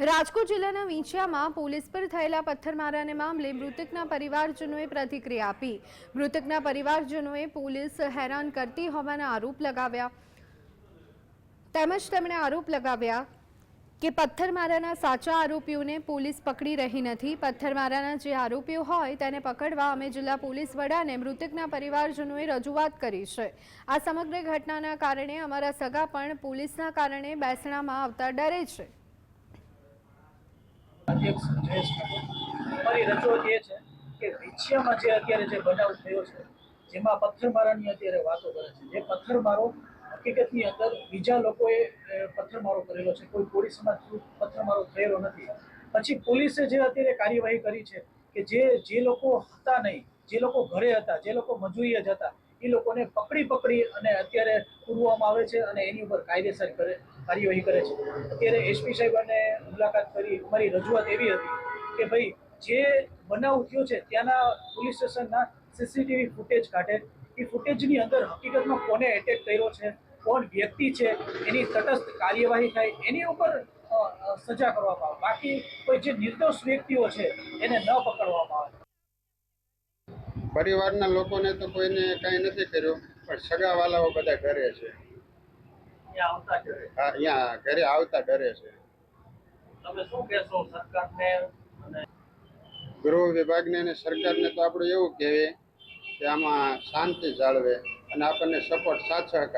રાજકોટ જિલ્લાના વિંછિયામાં પોલીસ પર થયેલા પથ્થરમારાને મામલે મૃતકના પરિવારજનોએ પ્રતિક્રિયા આપી. મૃતકના પરિવારજનોએ પોલીસ હેરાન કરતી હોવાના આરોપ લગાવ્યા. તેમજ તેમણે આરોપ લગાવ્યા કે પથ્થરમારાના સાચા આરોપીઓને પોલીસ પકડી રહી નથી. પથ્થરમારાના જે આરોપીઓ હોય તેને પકડવા અમે જિલ્લા પોલીસ વડાને મૃતકના પરિવારજનોએ રજૂઆત કરી છે. આ સમગ્ર ઘટનાના કારણે અમારા સગા પણ પોલીસના કારણે બેસણામાં આવતા ડરે છે. અધ્યક્ષ જયેશ મારી રજૂઆત એ છે કે વિછિયામાં જે અત્યારે જે બનાવ થયો છે, જેમાં પથ્થરમારાની અત્યારે વાતો કરે છે. જે પથ્થરમારો હકીકતની અંદર બીજા લોકોએ પથ્થરમારો કરેલો છે. કોઈ પોલીસમાં થ્રુ પથ્થરમારો થયેલો નથી. પછી પોલીસે જે અત્યારે કાર્યવાહી કરી છે કે જે જે લોકો હતા નહીં, જે લોકો ઘરે હતા, જે લોકો મજૂરીએ જ હતા એ લોકોને પકડી પકડી અને અત્યારે પૂરવામાં આવે છે અને એની ઉપર કાયદેસર કરે, કાર્યવાહી કરે છે. અત્યારે એસપી સાહેબાને મુલાકાત કરી, અમારી રજૂઆત એવી હતી કે ભાઈ, જે બનાવ થયો છે ત્યાંના પોલીસ સ્ટેશનના સીસીટીવી ફૂટેજ કાઢે. એ ફૂટેજની અંદર હકીકતમાં કોને એટેક કર્યો છે, કોણ વ્યક્તિ છે, એની તટસ્થ કાર્યવાહી થાય, એની ઉપર સજા કરવામાં આવે. બાકી કોઈ જે નિર્દોષ વ્યક્તિઓ છે, એને ન પકડવામાં આવે. પરિવારના લોકોને તો કોઈને કાંઈ નથી કર્યું પણ સગાવાલાઓ બધા ડરે છે. અહીંયા ઘરે? આવતા ડરે છે. ગૃહ વિભાગને અને સરકારને તો આપણે એવું કહેવીએ કે આમાં શાંતિ જાળવે અને આપણને સપોર્ટ સાથ સહકાર